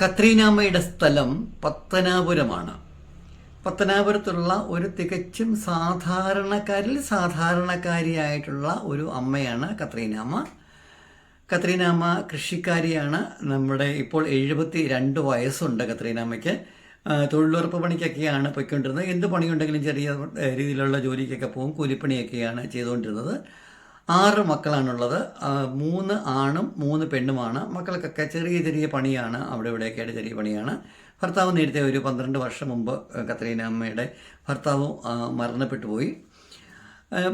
കത്രീനാമ്മയുടെ സ്ഥലം പത്തനാപുരമാണ്. പത്തനാപുരത്തുള്ള ഒരു തികച്ചും സാധാരണക്കാരിൽ സാധാരണക്കാരിയായിട്ടുള്ള ഒരു അമ്മയാണ് കത്രീനാമ്മ കത്രീനാമ്മ കൃഷിക്കാരിയാണ്. നമ്മുടെ ഇപ്പോൾ എഴുപത്തി രണ്ട് വയസ്സുണ്ട് കത്രീനാമ്മയ്ക്ക് തൊഴിലുറപ്പ് പണിക്കൊക്കെയാണ് പോയിക്കൊണ്ടിരുന്നത്. എന്ത് പണിയുണ്ടെങ്കിലും ചെറിയ രീതിയിലുള്ള ജോലിക്കൊക്കെ പോകും. കൂലിപ്പണിയൊക്കെയാണ് ചെയ്തുകൊണ്ടിരുന്നത്. ആറ് മക്കളാണുള്ളത്. മൂന്ന് ആണും മൂന്ന് പെണ്ണുമാണ്. മക്കൾക്കൊക്കെ ചെറിയ ചെറിയ പണിയാണ്. അവിടെ ഇവിടെയൊക്കെ ആയിട്ട് ചെറിയ പണിയാണ്. ഭർത്താവ് നേരത്തെ ഒരു പന്ത്രണ്ട് വർഷം മുമ്പ് കത്രീന അമ്മയുടെ ഭർത്താവ് മരണപ്പെട്ടു പോയി.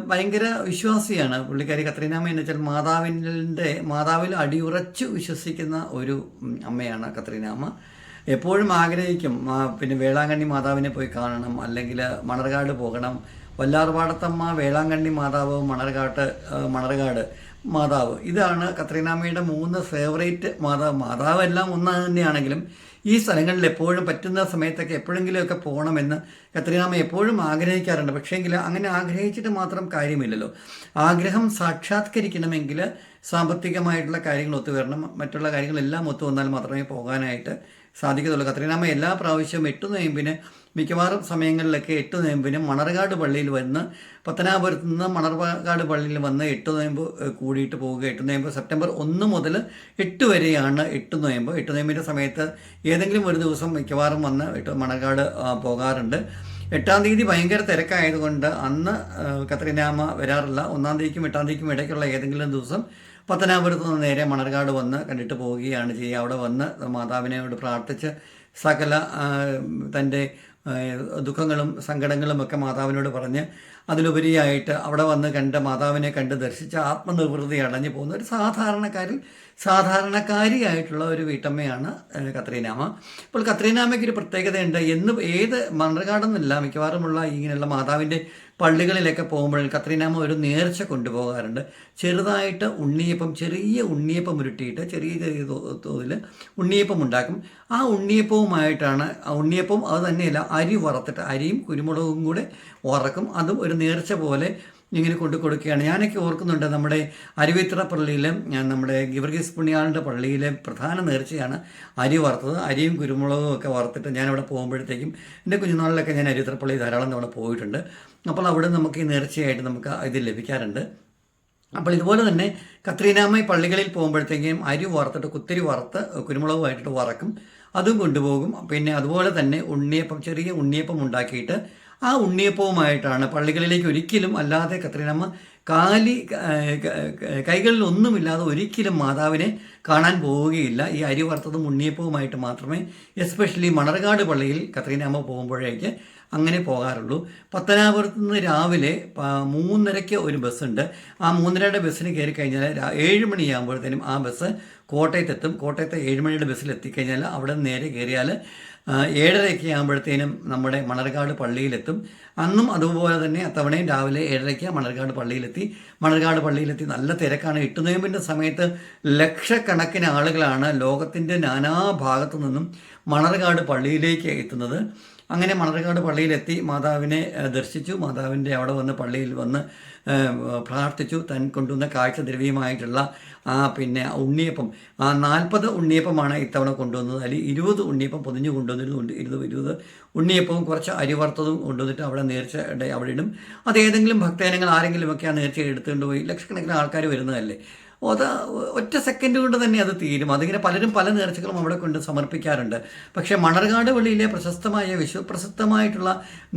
ഭയങ്കര വിശ്വാസിയാണ്. പുള്ളിക്കാരി കത്രീനാമ്മ എന്ന് വെച്ചാൽ മാതാവിന്റെ മാതാവിൽ അടിയുറച്ചു വിശ്വസിക്കുന്ന ഒരു അമ്മയാണ് കത്രീനാമ്മ എപ്പോഴും ആഗ്രഹിക്കും പിന്നെ വേളാങ്കണ്ണി മാതാവിനെ പോയി കാണണം അല്ലെങ്കിൽ മണർകാട് പോകണം വല്ലാർപാടത്തമ്മ വേളാങ്കണ്ണി മാതാവ് മണർകാട്ട് മണർകാട് മാതാവ്. ഇതാണ് കത്രീനാമ്മയുടെ മൂന്ന് ഫേവറേറ്റ് മാതാവ്. മാതാവ് എല്ലാം ഒന്ന് തന്നെയാണെങ്കിലും ഈ സ്ഥലങ്ങളിൽ എപ്പോഴും പറ്റുന്ന സമയത്തൊക്കെ എപ്പോഴെങ്കിലുമൊക്കെ പോകണമെന്ന് കത്രീനാമ്മ എപ്പോഴും ആഗ്രഹിക്കാറുണ്ട്. പക്ഷേങ്കിൽ അങ്ങനെ ആഗ്രഹിച്ചിട്ട് മാത്രം കാര്യമില്ലല്ലോ. ആഗ്രഹം സാക്ഷാത്കരിക്കണമെങ്കിൽ സാമ്പത്തികമായിട്ടുള്ള കാര്യങ്ങൾ ഒത്തുവരണം. മറ്റുള്ള കാര്യങ്ങളെല്ലാം ഒത്തു വന്നാൽ മാത്രമേ പോകാനായിട്ട് സാധിക്കത്തുള്ളൂ. കത്രീനാമ്മ എല്ലാ പ്രാവശ്യവും എട്ട് നോയമ്പിന് മിക്കവാറും സമയങ്ങളിലൊക്കെ എട്ട് നോയമ്പിന് മണർകാട് പള്ളിയിൽ വന്ന് പത്തനാപുരത്ത് നിന്ന് മണർകാട് പള്ളിയിൽ വന്ന് എട്ട് നോയമ്പ് കൂടിയിട്ട് പോവുക. എട്ട് നോയമ്പ് സെപ്റ്റംബർ ഒന്ന് മുതൽ എട്ട് വരെയാണ് എട്ട് നോയമ്പ്. എട്ട് നോയമ്പിന്റെ സമയത്ത് ഏതെങ്കിലും ഒരു ദിവസം മിക്കവാറും വന്ന് എട്ട് മണർകാട് പോകാറുണ്ട്. എട്ടാം തീയതി ഭയങ്കര തിരക്കായതുകൊണ്ട് അന്ന് കത്രീനാമ വരാറില്ല. ഒന്നാം തീയതിക്കും എട്ടാം തീയതിക്കും ഇടയ്ക്കുള്ള ഏതെങ്കിലും ദിവസം പത്തനാപുരത്ത് നിന്ന് നേരെ മണർകാട് വന്ന് കണ്ടിട്ട് പോവുകയാണ് ചെയ്യുക. അവിടെ വന്ന് മാതാവിനോട് പ്രാർത്ഥിച്ച് സകല തന്റെ ദുഃഖങ്ങളും സങ്കടങ്ങളും ഒക്കെ മാതാവിനോട് പറഞ്ഞ് അതിലുപരിയായിട്ട് അവിടെ വന്ന് കണ്ട് മാതാവിനെ കണ്ട് ദർശിച്ച് ആത്മനിർവൃതി അടഞ്ഞു പോകുന്ന ഒരു സാധാരണക്കാരിൽ സാധാരണക്കാരിയായിട്ടുള്ള ഒരു വീട്ടമ്മയാണ് കത്രീനാമ. അപ്പോൾ കത്രീനാമയ്ക്ക് ഒരു പ്രത്യേകതയുണ്ട്. എന്ന് ഏത് മണ്ണർകാടെന്നല്ല മിക്കവാറുമുള്ള ഇങ്ങനെയുള്ള മാതാവിന്റെ പള്ളികളിലൊക്കെ പോകുമ്പോൾ കത്രീനാമ്മ ഒരു നേർച്ച കൊണ്ടുപോകാറുണ്ട്. ചെറുതായിട്ട് ഉണ്ണിയപ്പം ചെറിയ ഉണ്ണിയപ്പം ഉരുട്ടിയിട്ട് ചെറിയ ചെറിയ തോതിൽ ഉണ്ണിയപ്പം ഉണ്ടാക്കും. ആ ഉണ്ണിയപ്പവുമായിട്ടാണ് ഉണ്ണിയപ്പം അത് തന്നെയല്ല അരി വറുത്തിട്ട് അരിയും കുരുമുളകും കൂടെ വറക്കും. അതും ഒരു നേർച്ച പോലെ ഇങ്ങനെ കൊണ്ടു കൊടുക്കുകയാണ്. ഞാനൊക്കെ ഓർക്കുന്നുണ്ട് നമ്മുടെ അരുവിത്ര പള്ളിയിലെ നമ്മുടെ ഗിവർഗീസ് പുണ്യാളിന്റെ പള്ളിയിലെ പ്രധാന നേർച്ചയാണ് അരി വറുത്തത്. അരിയും കുരുമുളകും ഒക്കെ വറുത്തിട്ട് ഞാനവിടെ പോകുമ്പോഴത്തേക്കും എന്റെ കുഞ്ഞുനാളിലൊക്കെ ഞാൻ അരുവിത്ര പള്ളി ധാരാളം തവണ പോയിട്ടുണ്ട്. അപ്പോൾ അവിടെ നമുക്ക് ഈ നേർച്ചയായിട്ട് നമുക്ക് ഇത് ലഭിക്കാറുണ്ട്. അപ്പോൾ ഇതുപോലെ തന്നെ കത്രീനാമ്മ പള്ളികളിൽ പോകുമ്പോഴത്തേക്കും അരി വറുത്തിട്ട് കുത്തിരി വറുത്ത് കുരുമുളകുമായിട്ട് വറക്കും. അതും കൊണ്ടുപോകും. പിന്നെ അതുപോലെ തന്നെ ഉണ്ണിയപ്പം ചെറിയ ഉണ്ണിയപ്പം ഉണ്ടാക്കിയിട്ട് ആ ഉണ്ണിയപ്പവുമായിട്ടാണ് പള്ളികളിലേക്ക് ഒരിക്കലും അല്ലാതെ കത്രീനമ്മ കാലി കൈകളിൽ ഒന്നുമില്ലാതെ ഒരിക്കലും മാതാവിനെ കാണാൻ പോവുകയില്ല. ഈ അരി വറുത്തതും ഉണ്ണിയപ്പവുമായിട്ട് മാത്രമേ എസ്പെഷ്യലി മണർകാട് പള്ളിയിൽ കത്രീനാമ്മ പോകുമ്പോഴേക്ക് അങ്ങനെ പോകാറുള്ളൂ. പത്തനാപുരത്ത് നിന്ന് രാവിലെ മൂന്നരയ്ക്ക് ഒരു ബസ്സുണ്ട്. ആ മൂന്നരയുടെ ബസ്സിന് കയറി കഴിഞ്ഞാൽ ഏഴ് മണിയാകുമ്പോഴത്തേനും ആ ബസ് കോട്ടയത്തെത്തും. കോട്ടയത്തെ ഏഴ് മണിയുടെ ബസ്സിൽ എത്തിക്കഴിഞ്ഞാൽ അവിടെ നേരെ കയറിയാൽ ഏഴരയൊക്കെ ആകുമ്പോഴത്തേനും നമ്മുടെ മണർകാട് പള്ളിയിലെത്തും. അന്നും അതുപോലെ തന്നെ അത്തവണയും രാവിലെ ഏഴരയ്ക്ക് മണർകാട് പള്ളിയിലെത്തി. മണർകാട് പള്ളിയിലെത്തി നല്ല തിരക്കാണ്. എട്ടുനോയമ്പിന്റെ സമയത്ത് ലക്ഷക്കണക്കിന് ആളുകളാണ് ലോകത്തിന്റെ നാനാഭാഗത്തു നിന്നും മണർകാട് പള്ളിയിലേക്ക് എത്തുന്നത്. അങ്ങനെ മണർകാട് പള്ളിയിലെത്തി മാതാവിനെ ദർശിച്ചു. മാതാവിന്റെ അവിടെ വന്ന് പള്ളിയിൽ വന്ന് പ്രാർത്ഥിച്ചു. തൻ കൊണ്ടുവന്ന കാഴ്ചദ്രവ്യമായിട്ടുള്ള ആ പിന്നെ ഉണ്ണിയപ്പം. ആ നാൽപ്പത് ഉണ്ണിയപ്പമാണ് ഇത്തവണ കൊണ്ടുവന്നത്. അതിൽ ഇരുപത് ഉണ്ണിയപ്പം പൊതിഞ്ഞു കൊണ്ടുവന്നിരുന്നു ഇരുപത് ഇരുപത് ഉണ്ണിയപ്പവും കുറച്ച് അരി വറുത്തതും കൊണ്ടുവന്നിട്ട് അവിടെ നേർച്ച അവിടെ ഇടും. അത് ഏതെങ്കിലും ഭക്തജനങ്ങൾ ആരെങ്കിലുമൊക്കെ ആ നേർച്ച എടുത്തുകൊണ്ട് പോയി ലക്ഷക്കണക്കിന് ആൾക്കാർ വരുന്നതല്ലേ? അത് ഒറ്റ സെക്കൻഡ് കൊണ്ട് തന്നെ അത് തീരും. അതിങ്ങനെ പലരും പല നേർച്ചകളും അവിടെ കൊണ്ട് സമർപ്പിക്കാറുണ്ട്. പക്ഷേ മണർകാട് പള്ളിയിലെ പ്രശസ്തമായ വിശ്വപ്രസിദ്ധമായിട്ടുള്ള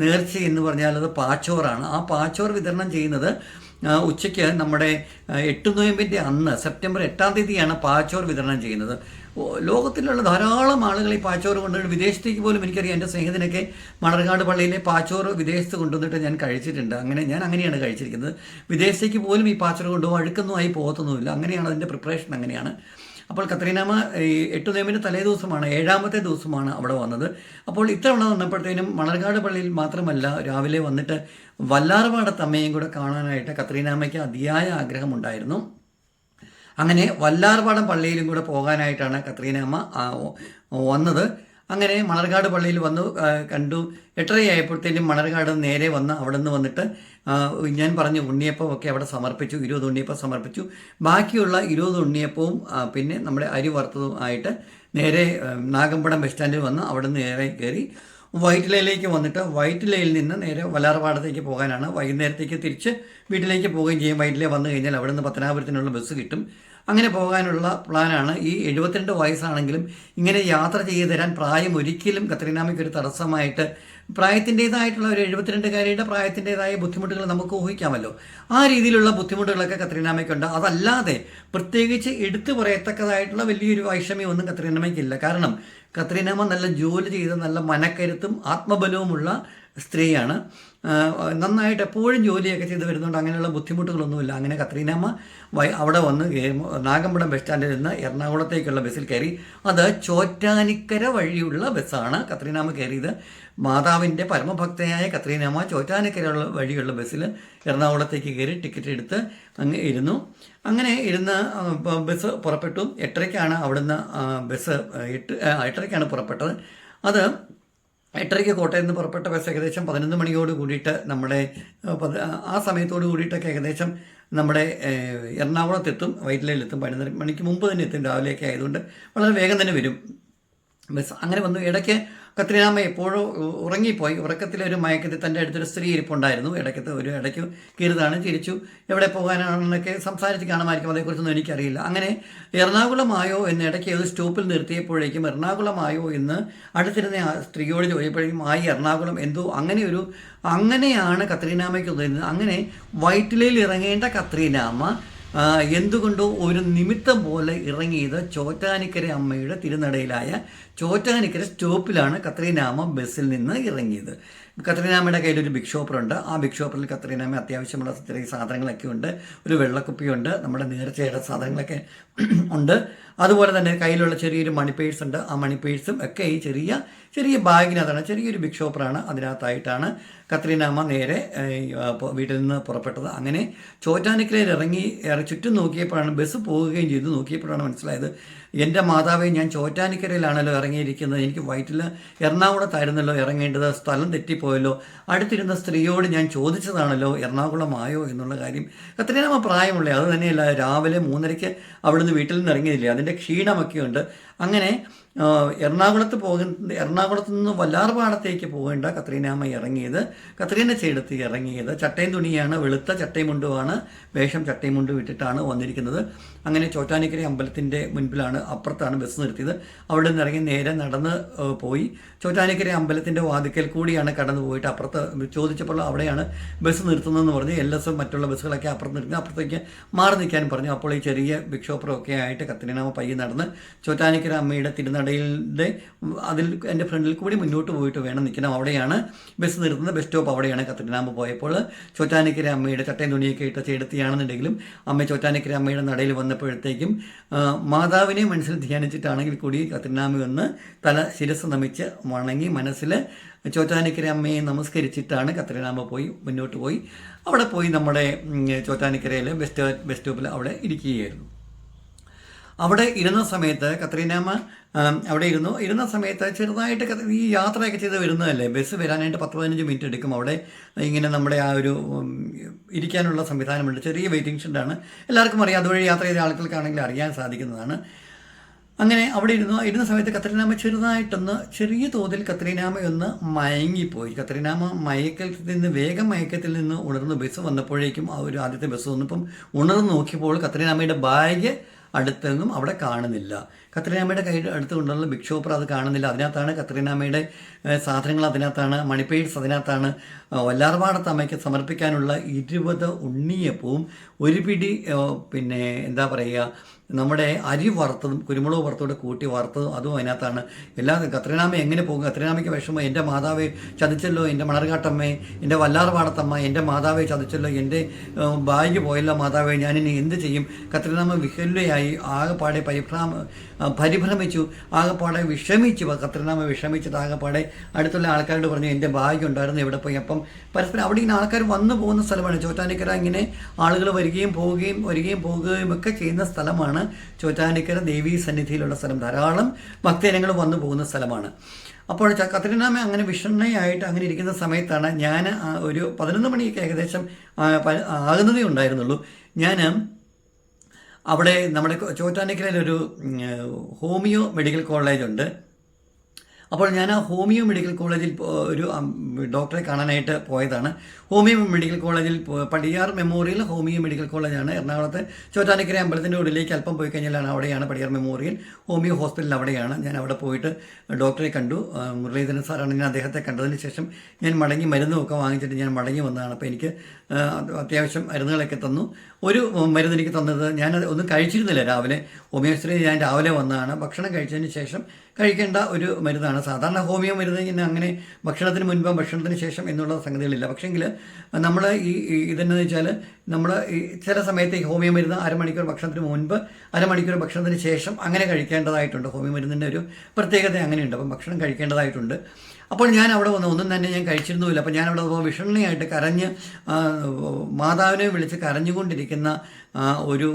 നേർച്ച എന്ന് പറഞ്ഞാൽ അത് പാച്ചോറാണ്. ആ പാച്ചോർ വിതരണം ചെയ്യുന്നത് ഉച്ചയ്ക്ക് നമ്മുടെ എട്ട് നോയമ്പിന്റെ അന്ന് സെപ്റ്റംബർ എട്ടാം തീയതിയാണ് പാച്ചോർ വിതരണം ചെയ്യുന്നത്. ലോകത്തിലുള്ള ധാരാളം ആളുകൾ ഈ പാച്ചോറ് കൊണ്ടുവന്ന് വിദേശത്തേക്ക് പോലും എനിക്കറിയാം. എന്റെ സ്നേഹത്തിനൊക്കെ മണർകാട് പള്ളിയിലെ പാച്ചോറ് വിദേശത്ത് കൊണ്ടുവന്നിട്ട് ഞാൻ കഴിച്ചിട്ടുണ്ട്. അങ്ങനെ ഞാൻ അങ്ങനെയാണ് കഴിച്ചിരിക്കുന്നത്. വിദേശത്തേക്ക് പോലും ഈ പാച്ചോറ് കൊണ്ടുപോകും അഴുക്കൊന്നും ആയി പോകത്തൊന്നുമില്ല. അങ്ങനെയാണ് അതിന്റെ പ്രിപ്പറേഷൻ അങ്ങനെയാണ്. അപ്പോൾ കത്രീനാമ ഈ എട്ട് നോയമ്പിന്റെ തലേ ദിവസമാണ് ഏഴാമത്തെ ദിവസമാണ് അവിടെ വന്നത്. അപ്പോൾ ഇത്തവണ വന്നപ്പോഴത്തേനും മണർകാട് പള്ളിയിൽ മാത്രമല്ല രാവിലെ വന്നിട്ട് വല്ലാർപാടത്തമ്മയും കൂടെ കാണാനായിട്ട് കത്രീനാമയ്ക്ക് അതിയായ ആഗ്രഹമുണ്ടായിരുന്നു. അങ്ങനെ വല്ലാർപാടം പള്ളിയിലും കൂടെ പോകാനായിട്ടാണ് കത്രീന അമ്മ വന്നത്. അങ്ങനെ മണർകാട് പള്ളിയിൽ വന്നു കണ്ടു. എട്ടരയായപ്പോഴത്തേനും മണർകാട് നേരെ വന്ന് അവിടെ നിന്ന് വന്നിട്ട് ഞാൻ പറഞ്ഞു ഉണ്ണിയപ്പം ഒക്കെ അവിടെ സമർപ്പിച്ചു ഇരുപത് ഉണ്ണിയപ്പം സമർപ്പിച്ചു. ബാക്കിയുള്ള ഇരുപത് ഉണ്ണിയപ്പവും പിന്നെ നമ്മുടെ അരി വറുത്തതും ആയിട്ട് നേരെ നാഗമ്പടം ബസ് സ്റ്റാൻഡിൽ വന്ന് അവിടെ നിന്ന് നേരെ കയറി. വൈറ്റിലയിലേക്ക് വന്നിട്ട് വൈറ്റ് വൈറ്റിലയിൽ നിന്ന് നേരെ വലാർപാടത്തേക്ക് പോകാനാണ്. വൈകുന്നേരത്തേക്ക് തിരിച്ച് വീട്ടിലേക്ക് പോവുകയും ചെയ്യും. വൈറ്റിലെ വന്നു കഴിഞ്ഞാൽ അവിടെ നിന്ന് പത്തനാപുരത്തിനുള്ള ബസ് കിട്ടും. അങ്ങനെ പോകാനുള്ള പ്ലാനാണ്. ഈ എഴുപത്തിരണ്ട് വയസ്സാണെങ്കിലും ഇങ്ങനെ യാത്ര ചെയ്തു തരാൻ പ്രായം ഒരിക്കലും കത്രീനാമയ്ക്ക് ഒരു തടസ്സമായിട്ട് പ്രായത്തിന്റെതായിട്ടുള്ള ഒരു എഴുപത്തിരണ്ടുകാരിയുടെ പ്രായത്തിന്റെതായ ബുദ്ധിമുട്ടുകൾ നമുക്ക് ഊഹിക്കാമല്ലോ. ആ രീതിയിലുള്ള ബുദ്ധിമുട്ടുകളൊക്കെ കത്രീനാമയ്ക്കുണ്ട്. അതല്ലാതെ പ്രത്യേകിച്ച് എടുത്തു പറയത്തക്കതായിട്ടുള്ള വലിയൊരു വൈഷമ്യമൊന്നും കത്രീനാമയ്ക്കില്ല. കാരണം കത്രീനാമ നല്ല ജോലി ചെയ്ത നല്ല മനക്കരുത്തും ആത്മബലവുമുള്ള സ്ത്രീയാണ്. നന്നായിട്ട് എപ്പോഴും ജോലിയൊക്കെ ചെയ്ത് വരുന്നുണ്ട് അങ്ങനെയുള്ള ബുദ്ധിമുട്ടുകളൊന്നുമില്ല. അങ്ങനെ കത്രീനാമ്മ വൈ അവിടെ വന്ന് നാഗമ്പടം ബസ് സ്റ്റാൻഡിൽ നിന്ന് എറണാകുളത്തേക്കുള്ള ബസ്സിൽ കയറി. അത് ചോറ്റാനിക്കര വഴിയുള്ള ബസ്സാണ് കത്രീനാമ്മ കയറിയത്. മാതാവിന്റെ പരമഭക്തയായ കത്രീനാമ്മ ചോറ്റാനിക്കര വഴിയുള്ള ബസ്സിൽ എറണാകുളത്തേക്ക് കയറി ടിക്കറ്റ് എടുത്ത് അങ്ങ് ഇരുന്നു. അങ്ങനെ ഇരുന്ന് ബസ് പുറപ്പെട്ടു. എട്ടരയ്ക്കാണ് അവിടുന്ന് ബസ് എട്ട് എട്ടരയ്ക്കാണ് പുറപ്പെട്ടത്. അത് എട്ടരയ്ക്ക് കോട്ടയത്ത് നിന്ന് പുറപ്പെട്ട ബസ് ഏകദേശം പതിനൊന്ന് മണിയോട് കൂടിയിട്ട് നമ്മുടെ ആ, സമയത്തോട് കൂടിയിട്ടൊക്കെ ഏകദേശം നമ്മുടെ എറണാകുളത്തെത്തും വൈറ്റിലയിലെത്തും പതിനൊന്നര മണിക്ക് മുമ്പ് തന്നെ എത്തും. രാവിലെയൊക്കെ ആയതുകൊണ്ട് വളരെ വേഗം തന്നെ വരും. ബസ് അങ്ങനെ വന്നു. ഇടയ്ക്ക് കത്രീനാമ്മ എപ്പോഴോ ഉറങ്ങിപ്പോയി. ഉറക്കത്തിലൊരു മയക്കത്തിൽ തന്റെ അടുത്തൊരു സ്ത്രീ ഇരിപ്പുണ്ടായിരുന്നു. ഇടയ്ക്കത്ത് ഒരു ഇടയ്ക്ക് കീറുതാണ് തിരിച്ചു എവിടെ പോകാനാണെന്നൊക്കെ സംസാരിച്ച് കാണുമായിരിക്കും. അതേക്കുറിച്ചൊന്നും എനിക്കറിയില്ല. അങ്ങനെ എറണാകുളമായോ എന്ന് ഇടയ്ക്ക് ഏത് സ്റ്റോപ്പിൽ നിർത്തിയപ്പോഴേക്കും എറണാകുളമായോ എന്ന് അടുത്തിരുന്ന സ്ത്രീയോട് ചോദിച്ചപ്പോഴേക്കും ആയി എറണാകുളം എന്തോ അങ്ങനെ ഒരു അങ്ങനെയാണ് കത്രീനാമയ്ക്ക് തോന്നുന്നത് അങ്ങനെ വൈറ്റിലയിൽ ഇറങ്ങേണ്ട കത്രീനാമ്മ ആ, എന്തുകൊണ്ടോ ഒരു നിമിത്തം പോലെ ഇറങ്ങിയത് ചോറ്റാനിക്കര അമ്മയുടെ തിരുനടയിലായ ചോറ്റാനിക്കര സ്റ്റോപ്പിലാണ് കത്രീനാമ ബസ്സിൽ നിന്ന് ഇറങ്ങിയത്. കത്രീനാമയുടെ കയ്യിൽ ഒരു ബിഗ് ഷോപ്പറുണ്ട് ആ ബിഗ് ഷോപ്പറിൽ കത്രീനാമ അത്യാവശ്യമുള്ള ചെറിയ സാധനങ്ങളൊക്കെ ഉണ്ട്. ഒരു വെള്ളക്കുപ്പിയുണ്ട് നമ്മുടെ നേർച്ചയുടെ സാധനങ്ങളൊക്കെ ഉണ്ട്. അതുപോലെ തന്നെ കയ്യിലുള്ള ചെറിയൊരു മണി പേഴ്സ് ഉണ്ട്. ആ മണി പേഴ്സും ഒക്കെ ഈ ചെറിയ ചെറിയ ബാഗിനകത്താണ്. ചെറിയൊരു ബിഗ് ഷോപ്പറാണ് അതിനകത്തായിട്ടാണ് കത്രീനാമ്മ നേരെ വീട്ടിൽ നിന്ന് പുറപ്പെട്ടത്. അങ്ങനെ ചോറ്റാനിക്കരയിൽ ഇറങ്ങി ഇറ- ചുറ്റും നോക്കിയപ്പോഴാണ് ബസ് പോവുകയും ചെയ്തു. നോക്കിയപ്പോഴാണ് മനസ്സിലായത് എന്റെ മാതാവേ ഞാൻ ചോറ്റാനിക്കരയിലാണല്ലോ ഇറങ്ങിയിരിക്കുന്നത്. എനിക്ക് വയറ്റിൽ എറണാകുളത്തായിരുന്നല്ലോ ഇറങ്ങേണ്ടത്. സ്ഥലം തെറ്റിപ്പോയല്ലോ. അടുത്തിരുന്ന സ്ത്രീയോട് ഞാൻ ചോദിച്ചതാണല്ലോ എറണാകുളമായോ എന്നുള്ള കാര്യം. കത്രീനാമ്മ പ്രായമുള്ളേ അത് തന്നെയല്ല രാവിലെ മൂന്നരയ്ക്ക് അവിടുന്ന് വീട്ടിൽ നിന്ന് ഇറങ്ങിയില്ലേ? അതിന്റെ ക്ഷീണമൊക്കെ ഉണ്ട് അങ്ങനെ എറണാകുളത്ത് പോകുന്ന എറണാകുളത്ത് നിന്ന് വല്ലാർപാടത്തേക്ക് പോകേണ്ട കത്രീനാമ്മ ഇറങ്ങിയത്. കത്രീന ചെയ്തെടുത്ത് ഇറങ്ങിയത്. ചട്ടയും തുണിയാണ് വെളുത്ത ചട്ടയും മുണ്ടുമാണ് വേഷം ചട്ടയും മുണ്ടും ഇട്ടിട്ടാണ് വന്നിരിക്കുന്നത്. അങ്ങനെ ചോറ്റാനിക്കര അമ്പലത്തിന്റെ മുൻപിലാണ് അപ്പുറത്താണ് ബസ് നിർത്തിയത്. അവിടെ നിന്ന് ഇറങ്ങി നേരെ നടന്ന് പോയി. ചോറ്റാനിക്കര അമ്പലത്തിന്റെ വാതിക്കൽ കൂടിയാണ് കടന്നു പോയിട്ട് അപ്പുറത്ത് ചോദിച്ചപ്പോൾ അവിടെയാണ് ബസ് നിർത്തുന്നതെന്ന് പറഞ്ഞ് എൽ എസ് മറ്റുള്ള ബസ്സുകളൊക്കെ അപ്പുറത്ത് നിർത്തി. അപ്പുറത്തേക്ക് മാറി നിൽക്കാനും പറഞ്ഞു. അപ്പോൾ ഈ ചെറിയ ബിക്ഷോപ്പറൊക്കെ ആയിട്ട് കത്രീനാമ പയ്യെ നടന്ന് ചോറ്റാനിക്കര അമ്മയുടെ തിരുനടയിലെ അതിൽ എന്റെ ഫ്രണ്ടിൽ കൂടി മുന്നോട്ട് പോയിട്ട് വേണം നിൽക്കണം. അവിടെയാണ് ബസ് നിർത്തുന്നത്. ബസ് സ്റ്റോപ്പ് അവിടെയാണ് കത്രീനാമ പോയപ്പോൾ ചോറ്റാനിക്കര അമ്മയുടെ ചട്ടയും തുണിയൊക്കെ ഇട്ട ചേടത്തിയാണെന്നുണ്ടെങ്കിലും അമ്മ ചോറ്റാനിക്കര അമ്മയുടെ നടയിൽ വന്നപ്പോഴത്തേക്കും മാതാവിനെ മനസ്സിൽ ധ്യാനിച്ചിട്ടാണെങ്കിൽ കൂടി കത്രീനാമ വന്ന് തല ശിരസ് നമിച്ച് വണങ്ങി മനസ്സിൽ ചോറ്റാനിക്കര അമ്മയെ നമസ്കരിച്ചിട്ടാണ് കത്രീനാമ പോയി മുന്നോട്ട് പോയി. അവിടെ പോയി നമ്മുടെ ചോറ്റാനിക്കരയിലെ ബസ് ബസ് സ്റ്റോപ്പിൽ അവിടെ ഇരിക്കുകയായിരുന്നു. അവിടെ ഇരുന്ന സമയത്ത് കത്രീനാമ്മ അവിടെ ഇരുന്നു. ഇരുന്ന സമയത്ത് ചെറുതായിട്ട് ഈ യാത്രയൊക്കെ ചെയ്ത് വരുന്നതല്ലേ? ബസ് വരാനായിട്ട് പത്ത് പതിനഞ്ച് മിനിറ്റ് എടുക്കും. അവിടെ ഇങ്ങനെ നമ്മുടെ ആ ഒരു ഇരിക്കാനുള്ള സംവിധാനമുണ്ട്. ചെറിയ വെയിറ്റിംഗ് ഷെഡാണ്. എല്ലാവർക്കും അറിയാം. അതുവഴി യാത്ര ചെയ്ത ആളുകൾക്കാണെങ്കിൽ അറിയാൻ സാധിക്കുന്നതാണ്. അങ്ങനെ അവിടെ ഇരുന്നു. ഇരുന്ന സമയത്ത് കത്രീനാമ ചെറുതായിട്ടൊന്ന് ചെറിയ തോതിൽ കത്രീനാമയൊന്ന് മയങ്ങിപ്പോയി. കത്രീനാമ മയക്കത്തിൽ നിന്ന് വേഗം മയക്കത്തിൽ നിന്ന് ഉണർന്ന് ബസ് വന്നപ്പോഴേക്കും ആ ഒരു ആദ്യത്തെ ബസ് വന്നപ്പം ഉണർന്ന് നോക്കിയപ്പോൾ കത്രീനാമയുടെ ബാഗ് അടുത്തെങ്ങും അവിടെ കാണുന്നില്ല. കത്രീനാമയുടെ കയ്യിൽ അടുത്ത് കൊണ്ടുള്ള ഷോപ്പർ അത് കാണുന്നില്ല. അതിനകത്താണ് കത്രീനാമയുടെ സാധനങ്ങൾ അതിനകത്താണ് മണിപ്പേഴ്സ് അതിനകത്താണ്. വല്ലാർപാടത്ത് അമ്മയ്ക്ക് സമർപ്പിക്കാനുള്ള ഇരുപത് ഉണ്ണിയപ്പവും ഒരു പിടി പിന്നെ എന്താ പറയുക നമ്മുടെ അരി വറുത്തതും കുരുമുളക് വറുത്തോടെ കൂട്ടി വറുത്തതും അതും അതിനകത്താണ്. എല്ലാ കത്രീനാമ എങ്ങനെ പോകും? കത്രീനാമയ്ക്ക് വിഷമം എന്റെ മാതാവേ ചതിച്ചല്ലോ എന്റെ മണർകാട്ടമ്മേ എന്റെ വല്ലാർപാടത്തമ്മ എന്റെ മാതാവെ ചതിച്ചല്ലോ എന്റെ ഭാഗ്യ പോയല്ലോ മാതാവേ ഞാനിനി എന്ത് ചെയ്യും? കത്രീനാമ വിഹല്യയായി ആകെപ്പാടെ പരിഭ്രാമ പരിഭ്രമിച്ചു. ആകെപ്പാടെ വിഷമിച്ചു. കത്രിനാമ വിഷമിച്ചിട്ട് ആകെപ്പാടെ അടുത്തുള്ള ആൾക്കാരോട് പറഞ്ഞു എന്റെ ഭാഗ്യം ഉണ്ടായിരുന്നു ഇവിടെ പോയി. അപ്പം പരസ്പരം അവിടെ ഇങ്ങനെ ആൾക്കാർ വന്നു പോകുന്ന സ്ഥലമാണ്. ചോറ്റാനിക്കര ഇങ്ങനെ ആളുകൾ വരികയും പോവുകയും വരികയും പോകുകയും ഒക്കെ ചെയ്യുന്ന സ്ഥലമാണ് ചോറ്റാനിക്കര ദേവീ സന്നിധിയിലുള്ള സ്ഥലം. ധാരാളം ഭക്തജനങ്ങൾ വന്നു പോകുന്ന സ്ഥലമാണ്. അപ്പോൾ കത്രിനാമ അങ്ങനെ വിഷണ്ണയായിട്ട് അങ്ങനെ ഇരിക്കുന്ന സമയത്താണ് ഞാൻ ഒരു പതിനൊന്ന് മണിയൊക്കെ ഏകദേശം ആകുന്നതേ ഉണ്ടായിരുന്നുള്ളൂ. ഞാൻ അവിടെ നമ്മുടെ ചോറ്റാനിക്കരയിൽ ഒരു ഹോമിയോ മെഡിക്കൽ കോളേജ് ഉണ്ട് അപ്പോൾ ഞാൻ ആ ഹോമിയോ മെഡിക്കൽ കോളേജിൽ ഒരു ഡോക്ടറെ കാണാനായിട്ട് പോയതാണ്. ഹോമിയോ മെഡിക്കൽ കോളേജിൽ പടിയാർ മെമ്മോറിയൽ ഹോമിയോ മെഡിക്കൽ കോളേജാണ്. എറണാകുളത്ത് ചോറ്റാനിക്കര അമ്പലത്തിന്റെ ഉള്ളിലേക്ക് അല്പം പോയി കഴിഞ്ഞാലാണ് അവിടെയാണ് പടിയാർ മെമ്മോറിയൽ ഹോമിയോ ഹോസ്പിറ്റൽ അവിടെയാണ്. ഞാൻ അവിടെ പോയിട്ട് ഡോക്ടറെ കണ്ടു. മുരളീധരൻ സാറാണ് ഞാൻ അദ്ദേഹത്തെ കണ്ടതിന് ശേഷം ഞാൻ മടങ്ങി മരുന്നൊക്കെ വാങ്ങിച്ചിട്ട് ഞാൻ മടങ്ങി വന്നതാണ്. അപ്പോൾ എനിക്ക് അത്യാവശ്യം മരുന്നുകളൊക്കെ തന്നു. ഒരു മരുന്ന് എനിക്ക് തന്നത് ഞാൻ ഒന്നും കഴിച്ചിരുന്നില്ല രാവിലെ. ഹോമിയോസ്ത്രീ ഞാൻ രാവിലെ വന്നതാണ്. ഭക്ഷണം കഴിച്ചതിന് ശേഷം കഴിക്കേണ്ട ഒരു മരുന്നാണ്. സാധാരണ ഹോമിയോ മരുന്ന് ഇങ്ങനെ അങ്ങനെ ഭക്ഷണത്തിന് മുൻപ് ഭക്ഷണത്തിന് ശേഷം എന്നുള്ള സംഗതികളില്ല. പക്ഷേങ്കിൽ നമ്മൾ ഈ ഇതെന്നു വെച്ചാൽ നമ്മൾ ചില സമയത്ത് ഈ ഹോമിയോ മരുന്ന് അരമണിക്കൂർ ഭക്ഷണത്തിന് മുൻപ് അരമണിക്കൂർ ഭക്ഷണത്തിന് ശേഷം അങ്ങനെ കഴിക്കേണ്ടതായിട്ടുണ്ട്. ഹോമിയോ മരുന്നിന്റെ ഒരു പ്രത്യേകത അങ്ങനെയുണ്ട്. അപ്പം ഭക്ഷണം കഴിക്കേണ്ടതായിട്ടുണ്ട്. അപ്പോൾ ഞാൻ അവിടെ വന്ന്. ഒന്നും തന്നെ ഞാൻ കഴിച്ചിരുന്നുമില്ല. അപ്പോൾ ഞാൻ അവിടെ വിഷണ്ണയായിട്ട് കരഞ്ഞ് മാതാവിനെ വിളിച്ച് കരഞ്ഞുകൊണ്ടിരിക്കുന്ന ഒരു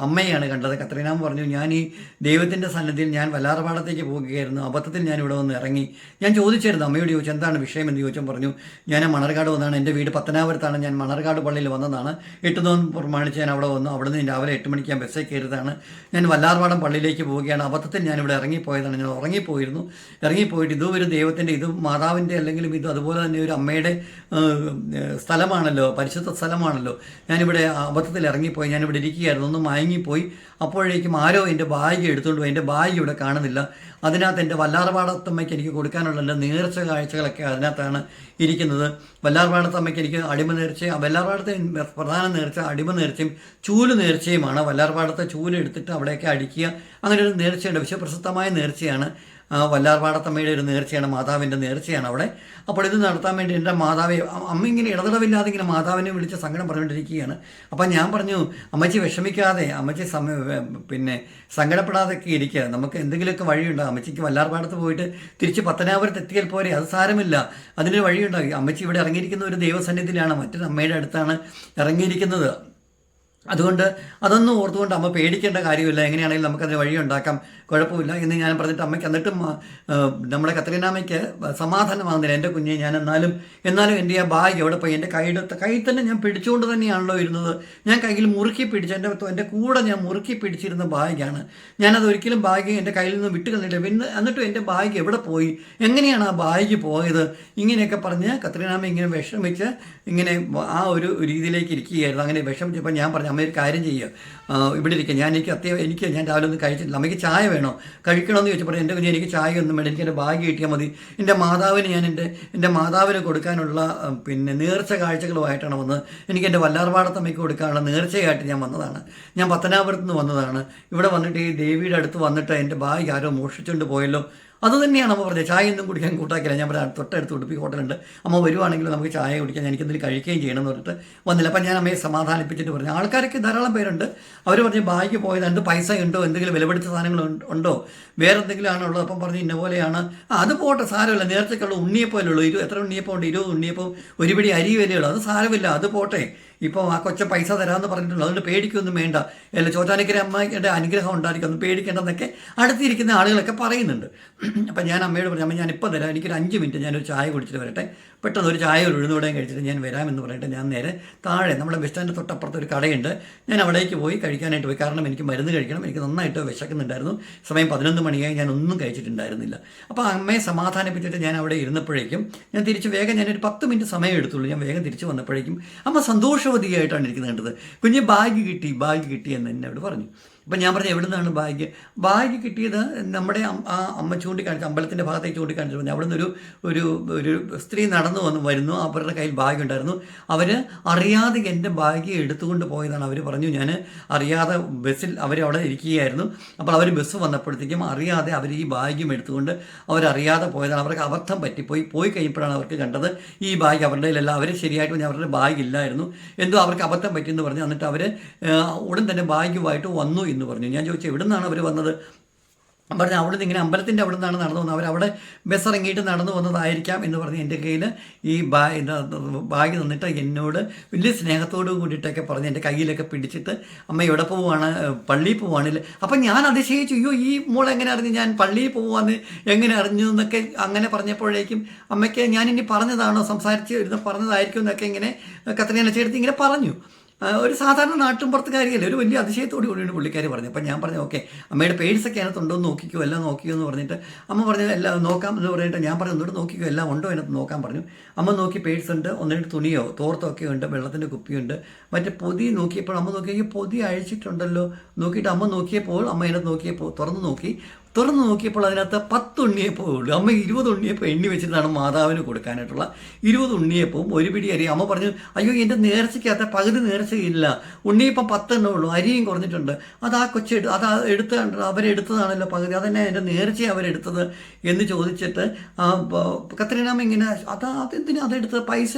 അമ്മയാണ് കണ്ടത്. കത്രീനാമ പറഞ്ഞു ഞാൻ ഈ ദൈവത്തിന്റെ സന്നദ്ധിയിൽ ഞാൻ വല്ലാറപാടത്തേക്ക് പോകുകയായിരുന്നു. അബദ്ധത്തിൽ ഞാൻ ഇവിടെ വന്ന് ഇറങ്ങി. ഞാൻ ചോദിച്ചായിരുന്നു അമ്മയോട് ചോദിച്ചു എന്താണ് വിഷയം? എന്ന് ചോദിച്ചാൽ പറഞ്ഞു ഞാൻ മണർകാട് വന്നതാണ് എന്റെ വീട് പത്തനാപുരത്താണ്. ഞാൻ മണർകാട് പള്ളിയിൽ വന്നതാണ്. എട്ട് ദിവസം പ്രമാണിച്ച് ഞാൻ അവിടെ വന്നു. അവിടെ നിന്ന് രാവിലെ എട്ട് മണിക്ക് ഞാൻ ബസ്സിൽ കയറിയതാണ്. ഞാൻ വല്ലാർപാടം പള്ളിയിലേക്ക് പോവുകയാണ്. അബദ്ധത്തിൽ ഞാൻ ഇവിടെ ഇറങ്ങിപ്പോയതാണ്. ഞാൻ ഉറങ്ങിപ്പോയിരുന്നു. ഇറങ്ങിപ്പോയിട്ട് ഇതും ഒരു ദൈവത്തിന്റെ ഇതും മാതാവിന്റെ അല്ലെങ്കിലും ഇത് അതുപോലെ തന്നെ ഒരു അമ്മയുടെ സ്ഥലമാണല്ലോ. പരിശുദ്ധ സ്ഥലമാണല്ലോ. ഞാനിവിടെ അബദ്ധത്തിൽ ഇറങ്ങിപ്പോയി ഞാനിവിടെ ഇരിക്കുകയായിരുന്നു. ഒന്ന് മയങ്ങിപ്പോയി. അപ്പോഴേക്കും ആരോ എന്റെ ബാഗ് എടുത്തുകൊണ്ട് പോയി. എന്റെ ബാഗ് ഇവിടെ കാണുന്നില്ല. അതിനകത്ത് എന്റെ വല്ലാർപാടത്തമ്മയ്ക്ക് എനിക്ക് കൊടുക്കാനുള്ള എന്റെ നേർച്ച കാഴ്ചകളൊക്കെ അതിനകത്താണ് ഇരിക്കുന്നത്. വല്ലാർപാടത്തമ്മയ്ക്ക് എനിക്ക് അടിമ നേർച്ച വല്ലാർപാടത്തെ പ്രധാന നേർച്ച അടിമ നേർച്ചയും ചൂൽ നേർച്ചയുമാണ്. വല്ലാർപാടത്തെ ചൂലെടുത്തിട്ട് അവിടെയൊക്കെ അടിക്കുക. അങ്ങനെ ഒരു നേർച്ചയുണ്ട്. വിശ്വപ്രസിദ്ധമായ നേർച്ചയാണ്. ആ, വല്ലാർപാടത്തമ്മയുടെ ഒരു നേർച്ചയാണ് മാതാവിന്റെ നേർച്ചയാണ് അവിടെ. അപ്പോൾ ഇത് നടത്താൻ വേണ്ടി എന്റെ മാതാവെ അമ്മ ഇങ്ങനെ ഇടതടവില്ലാതെ ഇങ്ങനെ മാതാവിനെ വിളിച്ച് സങ്കടം പറഞ്ഞുകൊണ്ടിരിക്കുകയാണ്. അപ്പം ഞാൻ പറഞ്ഞു അമ്മച്ചി വിഷമിക്കാതെ അമ്മച്ചി സമ പിന്നെ സങ്കടപ്പെടാതെയൊക്കെ ഇരിക്കുക. നമുക്ക് എന്തെങ്കിലുമൊക്കെ വഴിയുണ്ടോ. അമ്മച്ചിക്ക് വല്ലാർപാടത്ത് പോയിട്ട് തിരിച്ച് പത്തനാപുരത്ത് എത്തിയാൽ പോരെ അത് സാരമില്ല. അതിനൊരു വഴിയുണ്ടാകും അമ്മച്ചി ഇവിടെ ഇറങ്ങിയിരിക്കുന്ന ഒരു ദൈവസന്നിധിയിലാണ് മറ്റൊരു അമ്മയുടെ അടുത്താണ് ഇറങ്ങിയിരിക്കുന്നത്. അതുകൊണ്ട് അതൊന്നും ഓർത്തുകൊണ്ട് അമ്മ പേടിക്കേണ്ട കാര്യമില്ല. എങ്ങനെയാണെങ്കിലും നമുക്കതിന് വഴിയുണ്ടാക്കാം കുഴപ്പമില്ല എന്ന് ഞാൻ പറഞ്ഞിട്ട് അമ്മയ്ക്ക് എന്നിട്ടും നമ്മുടെ കത്രീനാമയ്ക്ക് സമാധാനമാകുന്നില്ല. എന്റെ കുഞ്ഞെ ഞാൻ എന്നാലും എന്നാലും എന്റെ ആ ബാഗ് എവിടെ പോയി? എന്റെ കൈയുടെ കൈ തന്നെ ഞാൻ പിടിച്ചുകൊണ്ട് തന്നെയാണല്ലോ ഇരുന്നത്. ഞാൻ കയ്യിൽ മുറുക്കി പിടിച്ച് എന്റെ എന്റെ കൂടെ ഞാൻ മുറുക്കി പിടിച്ചിരുന്ന ബാഗാണ് ഞാനത് ഒരിക്കലും ബാഗ് എന്റെ കയ്യിൽ നിന്ന് വിട്ട് കളഞ്ഞില്ല പിന്നെ എന്നിട്ടും എന്റെ ബാഗ് എവിടെ പോയി? എങ്ങനെയാണ് ആ ബാഗ് പോയത്? ഇങ്ങനെയൊക്കെ പറഞ്ഞ് കത്രീനാമ ഇങ്ങനെ വിഷമിച്ച് ഇങ്ങനെ ആ ഒരു രീതിയിലേക്ക് ഇരിക്കുകയായിരുന്നു. അങ്ങനെ വിഷമിച്ചപ്പോൾ ഞാൻ പറഞ്ഞു അമ്മ ഒരു കാര്യം ചെയ്യുക ഇവിടെ ഇരിക്കുക ഞാൻ എനിക്ക് അത്യാവശ്യം എനിക്ക് ഞാൻ രാവിലെ ഒന്നും കഴിച്ചിട്ടില്ല. അമ്മയ്ക്ക് ചായ വേണോ? കഴിക്കണമെന്ന് ചോദിച്ചപ്പോൾ എന്റെ കുഞ്ഞ് എനിക്ക് ചായ ഒന്നും വേണ്ട. എനിക്ക് എന്റെ ഭാഗ്യം കിട്ടിയാൽ മതി. എന്റെ മാതാവിന് ഞാൻ എന്റെ എന്റെ മാതാവിന് കൊടുക്കാനുള്ള പിന്നെ നേർച്ച കാഴ്ചകളുമായിട്ടാണ് വന്നത്. എനിക്ക് എന്റെ വല്ലാർപാടത്തമ്മയ്ക്ക് കൊടുക്കാനുള്ള നേർച്ചയായിട്ട് ഞാൻ വന്നതാണ്. ഞാൻ പത്തനാപുരത്ത് നിന്ന് വന്നതാണ്. ഇവിടെ വന്നിട്ട് ഈ ദേവിയുടെ അടുത്ത് വന്നിട്ട് എന്റെ ഭാഗ്യം ആരോ മോഷിച്ചുകൊണ്ട് പോയല്ലോ. അത് തന്നെയാണ് അമ്മ പറഞ്ഞത്. ചായ ഒന്നും കുടിക്കാൻ കൂട്ടാക്കില്ല. ഞാൻ പറയാം തൊട്ടടുത്ത് ഉടുപ്പി ഹോട്ടലുണ്ട്. അമ്മ വരുവാണെങ്കിൽ നമുക്ക് ചായ കുടിക്കാൻ ഞാൻ എന്തെങ്കിലും കഴിക്കുകയും ചെയ്യണം എന്ന് പറഞ്ഞിട്ട് വന്നില്ല. അപ്പം ഞാൻ അമ്മയെ സമാധാനിപ്പിച്ചിട്ട് പറഞ്ഞു ആൾക്കാരൊക്കെ ധാരാളം പേരുണ്ട്. അവർ പറഞ്ഞ് ബാഗ് പോയത് എന്ത് പൈസ ഉണ്ടോ? എന്തെങ്കിലും വിലപിടിച്ച സാധനങ്ങൾ ഉണ്ടോ? വേറെ എന്തെങ്കിലും ആണോ ഉള്ളത് അപ്പം പറഞ്ഞ് ഇന്ന പോലെയാണ്. അത് പോട്ടെ സാരമില്ല. നേരത്തേക്കുള്ള ഉണ്ണിയപ്പോലുള്ളൂ ഇരു എത്ര ഉണ്ണിയപ്പം ഉണ്ട് ഇരുപത് ഉണ്ണിയപ്പം ഒരു പിടി അരി വിലയുള്ളൂ അത് സാരമില്ല. അത് പോട്ടെ. ഇപ്പോൾ ആ കൊച്ച പൈസ തരാമെന്ന് പറഞ്ഞിട്ടുണ്ട്. അതുകൊണ്ട് പേടിക്കൊന്നും വേണ്ട. അല്ല ചോറ്റാനിക്കര അമ്മയുടെ അനുഗ്രഹം ഉണ്ടായിരിക്കും. ഒന്നും പേടിക്കേണ്ടെന്നൊക്കെ അടുത്തിരിക്കുന്ന ആളുകളൊക്കെ പറയുന്നുണ്ട്. അപ്പം ഞാൻ അമ്മയോട് പറഞ്ഞു അമ്മ ഞാൻ ഇപ്പോൾ തരാം. എനിക്കൊരു അഞ്ച് മിനിറ്റ് ഞാനൊരു ചായ കുടിച്ചിട്ട് വരട്ടെ. പെട്ടെന്ന് ഒരു ചായ ഒരു ഉഴുന്നുകൂടെയും കഴിച്ചിട്ട് ഞാൻ വരാമെന്ന് പറഞ്ഞിട്ട് ഞാൻ നേരെ താഴെ നമ്മുടെ ബസ് സ്റ്റാൻഡ് തൊട്ടപ്പുറത്ത് ഒരു കടയുണ്ട്. ഞാൻ അവിടേക്ക് പോയി കഴിക്കാനായിട്ട് പോയി. കാരണം എനിക്ക് മരുന്ന് കഴിക്കണം. എനിക്ക് നന്നായിട്ട് വിശക്കുന്നുണ്ടായിരുന്നു. സമയം പതിനൊന്ന് മണിയായി. ഞാൻ ഒന്നും കഴിച്ചിട്ടുണ്ടായിരുന്നില്ല. അപ്പോൾ അമ്മയെ സമാധാനിപ്പിച്ചിട്ട് ഞാൻ അവിടെ ഇരുന്നപ്പോഴേക്കും ഞാൻ തിരിച്ച് വേഗം ഞാനൊരു പത്ത് മിനിറ്റ് സമയം എടുത്തുള്ളൂ. ഞാൻ വേഗം തിരിച്ച് വന്നപ്പോഴേക്കും അമ്മ സന്തോഷവതിയായിട്ടാണ് ഇരിക്കുന്നത് കണ്ടത്. കുഞ്ഞ് ബാഗ് കിട്ടി ബാഗ് കിട്ടി എന്ന് എന്നോട് പറഞ്ഞു. അപ്പം ഞാൻ പറഞ്ഞു എവിടെ നിന്നാണ് ബാഗ് ബാഗ് കിട്ടിയത് നമ്മുടെ ആ അമ്മ ചൂണ്ടിക്കാണിച്ച അമ്പലത്തിന്റെ ഭാഗത്തേക്ക് ചൂണ്ടിക്കാണിച്ചു പറഞ്ഞു അവിടെ നിന്ന് ഒരു ഒരു സ്ത്രീ നടന്നു വന്ന് വരുന്നു. അവരുടെ കയ്യിൽ ബാഗ് ഉണ്ടായിരുന്നു. അവർ അറിയാതെ എന്റെ ബാഗ് എടുത്തുകൊണ്ട് പോയതാണ് അവർ പറഞ്ഞു. ഞാൻ അറിയാതെ ബസ്സിൽ അവരവിടെ ഇരിക്കുകയായിരുന്നു. അപ്പോൾ അവർ ബസ് വന്നപ്പോഴത്തേക്കും അറിയാതെ അവർ ഈ ബാഗും എടുത്തുകൊണ്ട് അവരറിയാതെ പോയതാണ്. അവർക്ക് അബദ്ധം പറ്റിപ്പോയി പോയി കഴിയുമ്പോഴാണ് അവർക്ക് കണ്ടത് ഈ ബാഗ് അവരുടെ കയ്യിലല്ല. അവർ ശരിയായിട്ട് പറഞ്ഞാൽ അവരുടെ ബാഗ് ഇല്ലായിരുന്നു. എന്തോ അവർക്ക് അബദ്ധം പറ്റിയെന്ന് പറഞ്ഞു എന്നിട്ട് അവർ ഉടൻ തന്നെ ബാഗുമായിട്ട് വന്നു. എന്ന് പറഞ്ഞു. ഞാൻ ചോദിച്ചു എവിടെ നിന്നാണ് അവർ വന്നത് പറഞ്ഞു അവിടെ നിന്ന് ഇങ്ങനെ അമ്പലത്തിന്റെ അവിടെ നിന്നാണ് നടന്നു വന്നത്. അവരവിടെ ബസ് ഇറങ്ങിയിട്ട് നടന്നു വന്നതായിരിക്കാം എന്ന് പറഞ്ഞ് എന്റെ കയ്യിൽ ഈ ബാ ബാഗ് തന്നിട്ട് എന്നോട് വലിയ സ്നേഹത്തോട് കൂടിയിട്ടൊക്കെ പറഞ്ഞ് എന്റെ കയ്യിലൊക്കെ പിടിച്ചിട്ട് അമ്മ എവിടെ പോവുകയാണ് പള്ളിയിൽ പോവുകയാണെങ്കിൽ അപ്പം ഞാൻ അതിശയിച്ചു അയ്യോ ഈ മോൾ എങ്ങനെ അറിഞ്ഞു ഞാൻ പള്ളിയിൽ പോവാന്ന്? എങ്ങനെ അറിഞ്ഞു? എന്നൊക്കെ അങ്ങനെ പറഞ്ഞപ്പോഴേക്കും അമ്മയ്ക്ക് ഞാനിനി പറഞ്ഞതാണോ? സംസാരിച്ച് ഇരുന്ന് പറഞ്ഞതായിരിക്കും എന്നൊക്കെ ഇങ്ങനെ കത്രീന ചേർത്ത് ഇങ്ങനെ പറഞ്ഞു. ഒരു സാധാരണ നാട്ടുമ്പുറത്തുകാരിയല്ലേ ഒരു വലിയ അതിശയത്തോടു കൂടിയാണ് പുള്ളിക്കാരി പറഞ്ഞു അപ്പം ഞാൻ പറഞ്ഞു ഓക്കെ അമ്മയുടെ പേഴ്സൊക്കെ അതിനകത്ത് ഉണ്ടോ എന്ന് നോക്കിക്കോ എല്ലാം നോക്കിയോ എന്ന് പറഞ്ഞിട്ട് അമ്മ പറഞ്ഞു എല്ലാം നോക്കാം എന്ന് പറഞ്ഞിട്ട് ഞാൻ പറഞ്ഞു ഒന്നുകൂടെ നോക്കിക്കോ എല്ലാം ഉണ്ടോ അതിനകത്ത് നോക്കാൻ പറഞ്ഞു. അമ്മ നോക്കി പേഴ്സ് ഉണ്ട് ഒന്നിട്ട് തുണിയോ തോർത്തോ ഒക്കെ ഉണ്ട് വെള്ളത്തിന്റെ കുപ്പിയുണ്ട് മറ്റേ പൊതി നോക്കിയപ്പോൾ അമ്മ നോക്കിയെങ്കിൽ പൊതി അഴിച്ചിട്ടുണ്ടല്ലോ നോക്കിയിട്ട് അമ്മ നോക്കിയപ്പോൾ അമ്മ അതിനകത്ത് നോക്കിയപ്പോൾ തുറന്ന് നോക്കി തുറന്ന് നോക്കിയപ്പോൾ അതിനകത്ത് പത്ത് ഉണ്ണിയപ്പവും ഉള്ളൂ. അമ്മ ഇരുപത് ഉണ്ണിയപ്പം എണ്ണി വെച്ചിട്ടാണ് മാതാവിന് കൊടുക്കാനായിട്ടുള്ള. ഇരുപത് ഉണ്ണിയപ്പവും ഒരു പിടി അരി. അമ്മ പറഞ്ഞു അയ്യോ എന്റെ നേർച്ചയ്ക്കകത്ത് പകുതി നേർച്ചയില്ല. ഉണ്ണിയപ്പം പത്തെണ്ണേ ഉള്ളൂ. അരിയും കുറഞ്ഞിട്ടുണ്ട്. അത് ആ കൊച്ചെടു അത് എടുത്ത് അവരെടുത്തതാണല്ലോ പകുതി. അതന്നെ എന്റെ നേർച്ച അവരെടുത്തത്? എന്ന് ചോദിച്ചിട്ട് കത്രീനാമ ഇങ്ങനെ അതാ അതെന്തിനാ അതെടുത്തത്? പൈസ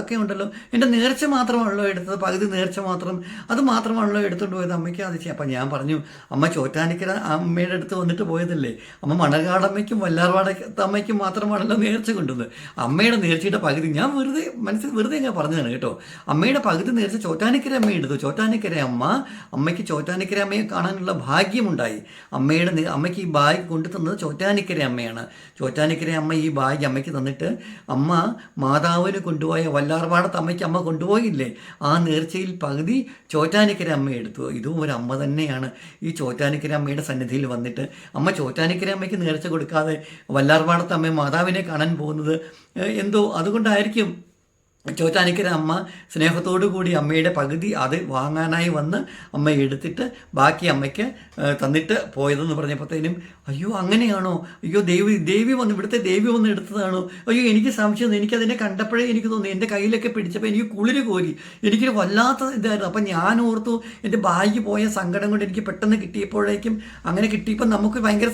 ഒക്കെ ഉണ്ടല്ലോ. എന്റെ നേർച്ച മാത്രമാണല്ലോ എടുത്തത്. പകുതി നേർച്ച മാത്രം. അത് മാത്രമാണല്ലോ എടുത്തുകൊണ്ട് പോയത്. അമ്മയ്ക്ക് അത് ചെയ്യാം അപ്പം ഞാൻ പറഞ്ഞു അമ്മ ചോറ്റാനിക്കര അമ്മയുടെ അടുത്ത് വന്നിട്ട് പോയതല്ലേ? അമ്മ മണകാടമ്മയ്ക്കും വല്ലാർവാട അമ്മയ്ക്കും മാത്രമാണല്ലോ നേർച്ച കൊണ്ടുവന്നത് അമ്മയുടെ നേർച്ചയുടെ പകുതി ഞാൻ വെറുതെ മനസ്സിൽ വെറുതെ ഞാൻ പറഞ്ഞതാണ് കേട്ടോ. അമ്മയുടെ പകുതി നേർച്ച ചോറ്റാനിക്കര അമ്മ എടുത്തു. ചോറ്റാനിക്കര അമ്മ അമ്മയ്ക്ക് ചോറ്റാനിക്കര അമ്മയെ കാണാനുള്ള ഭാഗ്യമുണ്ടായി. അമ്മയുടെ അമ്മയ്ക്ക് ഈ ബാഗ് കൊണ്ടു തന്നത് ചോറ്റാനിക്കര അമ്മയാണ്. ചോറ്റാനിക്കര അമ്മ ഈ ബാഗ് അമ്മയ്ക്ക് തന്നിട്ട് അമ്മ മാതാവിന് കൊണ്ടുപോയ വല്ലാർവാടത്ത് അമ്മയ്ക്ക് അമ്മ കൊണ്ടുപോയില്ലേ? ആ നേർച്ചയിൽ പകുതി ചോറ്റാനിക്കര അമ്മ എടുത്തു. ഇതും ഒരു അമ്മ തന്നെയാണ്. ഈ ചോറ്റാനിക്കര അമ്മയുടെ സന്നിധിയിൽ വന്നിട്ട് അമ്മ ചോറ്റാനിക്കര അമ്മയ്ക്ക് നേർച്ച കൊടുക്കാതെ വല്ലാർപാടത്ത് അമ്മ മാതാവിനെ കാണാൻ പോകുന്നത് എന്തോ അതുകൊണ്ടായിരിക്കും ചോറ്റാനിക്കര അമ്മ സ്നേഹത്തോടു കൂടി അമ്മയുടെ പകുതി അത് വാങ്ങാനായി വന്ന് അമ്മ എടുത്തിട്ട് ബാക്കി അമ്മയ്ക്ക് തന്നിട്ട് പോയതെന്ന് പറഞ്ഞപ്പോഴത്തേനും അയ്യോ അങ്ങനെയാണോ? അയ്യോ ദേവി ദേവി വന്ന് ഇവിടുത്തെ ദേവി വന്ന് എടുത്തതാണോ? അയ്യോ എനിക്ക് സംശയം എനിക്കതിനെ കണ്ടപ്പോഴേ എനിക്ക് തോന്നി. എന്റെ കയ്യിലൊക്കെ പിടിച്ചപ്പോൾ എനിക്ക് കുളിര് കോരി. എനിക്കൊരു വല്ലാത്ത ഇതായിരുന്നു. അപ്പം ഞാൻ ഓർത്തു എന്റെ ബാഗ് പോയ സങ്കടം കൊണ്ട് എനിക്ക് പെട്ടെന്ന് കിട്ടിയപ്പോഴേക്കും അങ്ങനെ കിട്ടിയപ്പോൾ നമുക്ക് ഭയങ്കര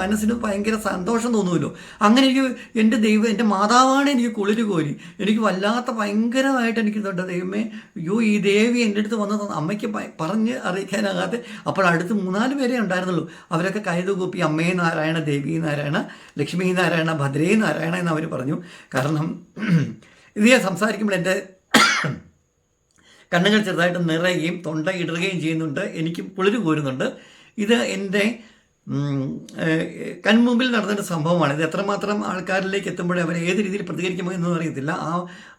മനസ്സിന് ഭയങ്കര സന്തോഷം തോന്നുമല്ലോ. അങ്ങനെ എനിക്ക് എന്റെ ദൈവം എന്റെ മാതാവാണ് എനിക്ക് കുളിര് കോരി. എനിക്ക് വല്ലാത്ത ഭയങ്കരമായിട്ട് എനിക്ക് തൊട്ട് ദൈവമേ അയ്യോ ഈ ദേവി എന്റെ അടുത്ത് വന്നത് അമ്മയ്ക്ക് പറഞ്ഞ് അറിയിക്കാനാകാതെ അപ്പോൾ അടുത്ത് മൂന്നാൽ പേരെ ഉണ്ടായിരുന്നുള്ളൂ. അവരൊക്കെ കൈതുകൂപ്പി അമ്മയെ നാരായണ ദേവി നാരായണ ലക്ഷ്മി നാരായണ ഭദ്രേ നാരായണ എന്ന് അവർ പറഞ്ഞു. കാരണം ഇത് ഞാൻ സംസാരിക്കുമ്പോൾ എന്റെ കണ്ണുകൾ ചെറുതായിട്ട് നിറയുകയും തൊണ്ട ഇടുകയും ചെയ്യുന്നുണ്ട്. എനിക്ക് പുളിര് കോരുന്നുണ്ട്. ഇത് എന്റെ കൺമുമ്പിൽ നടന്നൊരു സംഭവമാണ്. ഇത് എത്രമാത്രം ആൾക്കാരിലേക്ക് എത്തുമ്പോഴേ അവർ ഏത് രീതിയിൽ പ്രതികരിക്കുമോ എന്നൊന്നും അറിയത്തില്ല ആ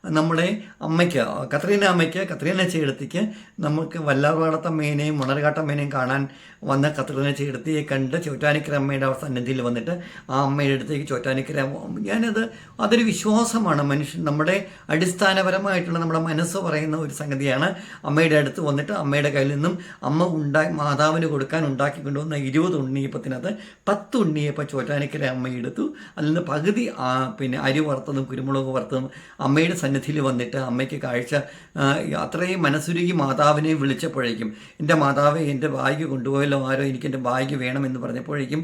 നമ്മുടെ അമ്മയ്ക്ക് കത്രീന അമ്മയ്ക്ക് കത്രീന ചേടത്തിക്ക് നമുക്ക് വല്ലാർവാടത്തമ്മേനെയും ഉണർകാട്ടമ്മേനെയും കാണാൻ വന്ന കത്രീന ചേടത്തിയെ കണ്ട് ചോറ്റാനിക്കര അമ്മയുടെ സന്നിധിയിൽ വന്നിട്ട് ആ അമ്മയുടെ അടുത്തേക്ക് ചോറ്റാനിക്കര ഞാനത് അതൊരു വിശ്വാസമാണ്. മനുഷ്യൻ നമ്മുടെ അടിസ്ഥാനപരമായിട്ടുള്ള നമ്മുടെ മനസ്സ് പറയുന്ന ഒരു സംഗതിയാണ്. അമ്മയുടെ അടുത്ത് വന്നിട്ട് അമ്മയുടെ കയ്യിൽ നിന്നും അമ്മ ഉണ്ടായി മാതാവിന് കൊടുക്കാൻ ഉണ്ടാക്കി കൊണ്ടുവന്ന ഇരുപത് ഉണ്ണിയപ്പത്തിനകത്ത് പത്ത് ഉണ്ണിയപ്പം ചോറ്റാനിക്കര അമ്മയെടുത്തു അതിൽ നിന്ന് പകുതി പിന്നെ അരി വറുത്തതും കുരുമുളക് വറുത്തതും അമ്മയുടെ സന്നിധിയിൽ വന്നിട്ട് അമ്മയ്ക്ക് കാഴ്ച അത്രയും മനസ്സുരുകി മാതാവിനെ വിളിച്ചപ്പോഴേക്കും എന്റെ മാതാവെ എന്റെ ബാഗ് കൊണ്ടുപോയല്ലോ ആരോ എനിക്ക് എന്റെ ബാഗ് വേണമെന്ന് പറഞ്ഞപ്പോഴേക്കും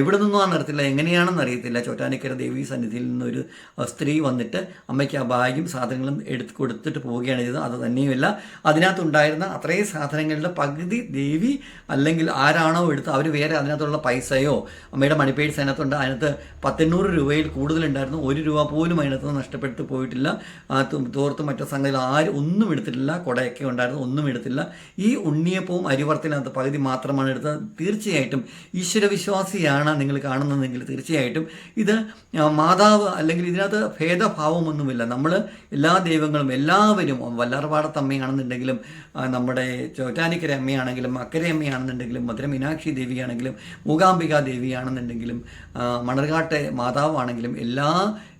ഇവിടെ നിന്നും ആ നടത്തില്ല എങ്ങനെയാണെന്ന് അറിയത്തില്ല. ചോറ്റാനിക്കര ദേവി സന്നിധിയിൽ നിന്നൊരു സ്ത്രീ വന്നിട്ട് അമ്മയ്ക്ക് ആ ബാഗും സാധനങ്ങളും എടുത്ത് കൊടുത്തിട്ട് പോവുകയാണ് ചെയ്തത്. അത് തന്നെയുമല്ല അതിനകത്തുണ്ടായിരുന്ന അത്രയും സാധനങ്ങളുടെ പകുതി ദേവി അല്ലെങ്കിൽ ആരാണോ എടുത്ത് അവർ വേറെ അതിനകത്തുള്ള പൈസയോ അമ്മയുടെ മണിപ്പേഴ്സ് അതിനകത്തുണ്ട്. അതിനകത്ത് പത്തെണ്ണൂറ് രൂപയിൽ കൂടുതലുണ്ടായിരുന്നു. ഒരു രൂപ പോലും അതിനകത്ത് നഷ്ടപ്പെട്ടു പോയിട്ടില്ല. തോർത്തും മറ്റു സംഗതിയിൽ ആരും ഒന്നും എടുത്തിട്ടില്ല കുടയൊക്കെ ഉണ്ടായിരുന്നു ഒന്നും എടുത്തില്ല. ഈ ഉണ്ണിയപ്പവും അരിവർത്തിനകത്ത് പകുതി മാത്രമാണ് എടുത്തത്. തീർച്ചയായിട്ടും ഈശ്വരവിശ്വാസിയാണ് നിങ്ങൾ കാണുന്നതെങ്കിൽ തീർച്ചയായിട്ടും ഇത് മാതാവ് അല്ലെങ്കിൽ ഇതിനകത്ത് ഭേദഭാവമൊന്നുമില്ല. നമ്മൾ എല്ലാ ദൈവങ്ങളും എല്ലാവരും വല്ലാർപാടത്തമ്മയാണെന്നുണ്ടെങ്കിലും അമ്മയാണെന്നുണ്ടെങ്കിലും നമ്മുടെ ചോറ്റാനിക്കര അമ്മയാണെങ്കിലും അക്കര അമ്മയാണെന്നുണ്ടെങ്കിലും മധുര മീനാക്ഷി ദേവിയാണെങ്കിലും മൂകാംബിക ദേവിയാണെന്നുണ്ടെങ്കിലും മണർകാട്ടെ മാതാവാണെങ്കിലും എല്ലാ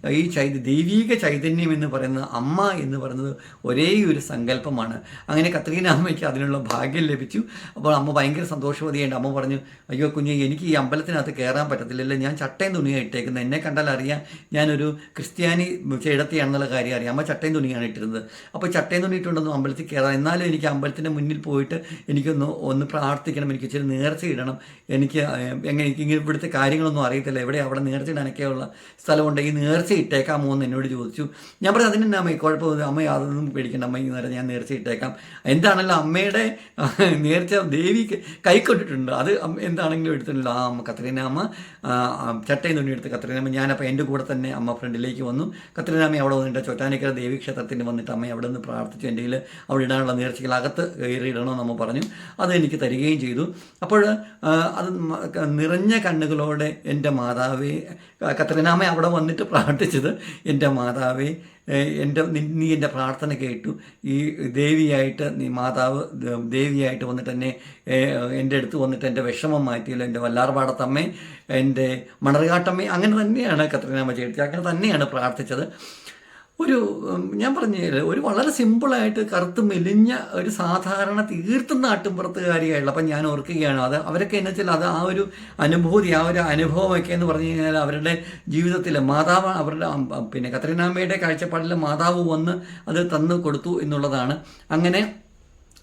ഈ ചൈത ദൈവീക ചൈതന്യം എന്ന് പറയുന്നത് അമ്മ എന്ന് പറയുന്നത് ഒരേ ഒരു സങ്കല്പമാണ്. അങ്ങനെ കത്രീന അമ്മയ്ക്ക് അതിനുള്ള ഭാഗ്യം ലഭിച്ചു. അപ്പോൾ അമ്മ ഭയങ്കര സന്തോഷവതിയുണ്ട് അമ്മ പറഞ്ഞു അയ്യോ കുഞ്ഞ് എനിക്ക് ഈ അമ്പലത്തിനകത്ത് കയറാൻ പറ്റത്തില്ലല്ലോ. ഞാൻ ചട്ടയും തുണിയാണ് ഇട്ടേക്കുന്നത്. എന്നെ കണ്ടാൽ അറിയാം ഞാനൊരു ക്രിസ്ത്യാനി ചേടത്തിയാണെന്നുള്ള കാര്യം അറിയാം. അമ്മ ചട്ടയും തുണിയാണ് ഇട്ടിരുന്നത്. അപ്പോൾ ചട്ടയും തുണി ഇട്ടുണ്ടെന്ന് അമ്പലത്തിൽ കയറാം. എന്നാലും എനിക്ക് അമ്പലത്തിന്റെ മുന്നിൽ പോയിട്ട് എനിക്കൊന്ന് ഒന്ന് പ്രാർത്ഥിക്കണം. എനിക്ക് ഇച്ചിരി നേർച്ച ഇടണം. എനിക്ക് എങ്ങനെ ഇവിടുത്തെ കാര്യങ്ങളൊന്നും അറിയത്തില്ല. എവിടെ അവിടെ നേർച്ചയിടാനൊക്കെയുള്ള സ്ഥലമുണ്ട്. ഈ നേർച്ച ഇട്ടേക്കാമോ എന്ന് എന്നോട് ചോദിച്ചു. ഞാൻ പറഞ്ഞു അതിന് അമ്മ കുഴപ്പമില്ല അമ്മ യാതൊന്നും പേടിക്കണ്ട. അമ്മ നേരം ഞാൻ നേരത്തെ ഇട്ടേക്കാം. എന്താണല്ലോ അമ്മയുടെ നേർച്ച ദേവി കൈക്കൊണ്ടിട്ടുണ്ട് അത് എന്താണെങ്കിലും എടുത്തിട്ടില്ല ആ അമ്മ കത്രീന അമ്മ ആ, ആ, ചട്ടയും തുണി എടുത്ത് കത്രീന അമ്മ ഞാനപ്പോൾ എന്റെ കൂടെ തന്നെ അമ്മ ഫ്രണ്ടിലേക്ക് വന്നു. കത്രീന അമ്മ അവിടെ വന്നിട്ട് ചോറ്റാനിക്കര ദേവി ക്ഷേത്രത്തിന് വന്നിട്ട് അമ്മ അവിടെ നിന്ന് പ്രാർത്ഥിച്ചു. എന്റെ അവിടെ ഇടാനുള്ള നേർച്ചകൾ അകത്ത് കയറി ഇടണമെന്ന് അമ്മ പറഞ്ഞു. അത് എനിക്ക് തരികയും ചെയ്തു. അപ്പോൾ അത് നിറഞ്ഞ കണ്ണുകളോടെ എന്റെ മാതാവേ കത്രീനാമ്മ അവിടെ വന്നിട്ട് പ്രാർത്ഥിച്ചത് എന്റെ മാതാവേ എന്റെ നി- എന്റെ പ്രാർത്ഥന കേട്ടു. ഈ ദേവിയായിട്ട് നീ മാതാവ് ദേവിയായിട്ട് വന്നിട്ട് എന്നെ എന്റെ അടുത്ത് വന്നിട്ട് എന്റെ വിഷമം മാറ്റിയല്ലോ എന്റെ വല്ലാർപാടത്തമ്മേ എന്റെ മണർകാട്ടമ്മേ അങ്ങനെ തന്നെയാണ് കത്രീനാമ്മ ചേർത്തി അങ്ങനെ തന്നെയാണ് പ്രാർത്ഥിച്ചത്. ഒരു ഞാൻ പറഞ്ഞില്ലേ ഒരു വളരെ സിമ്പിളായിട്ട് കറുത്ത് മെലിഞ്ഞ ഒരു സാധാരണ തീർത്തും നാട്ടുമ്പുറത്തുകാരിയായുള്ള അപ്പം ഞാൻ ഓർക്കുകയാണ് അത് അവരൊക്കെ എന്നു വെച്ചാൽ അത് ആ ഒരു അനുഭൂതി ആ ഒരു അനുഭവമൊക്കെ എന്ന് പറഞ്ഞു കഴിഞ്ഞാൽ അവരുടെ ജീവിതത്തിൽ മാതാവ് അവരുടെ പിന്നെ കത്രീനാമ്മയുടെ കാഴ്ചപ്പാടിൽ മാതാവ് വന്ന് അത് തന്നു കൊടുത്തു എന്നുള്ളതാണ്. അങ്ങനെ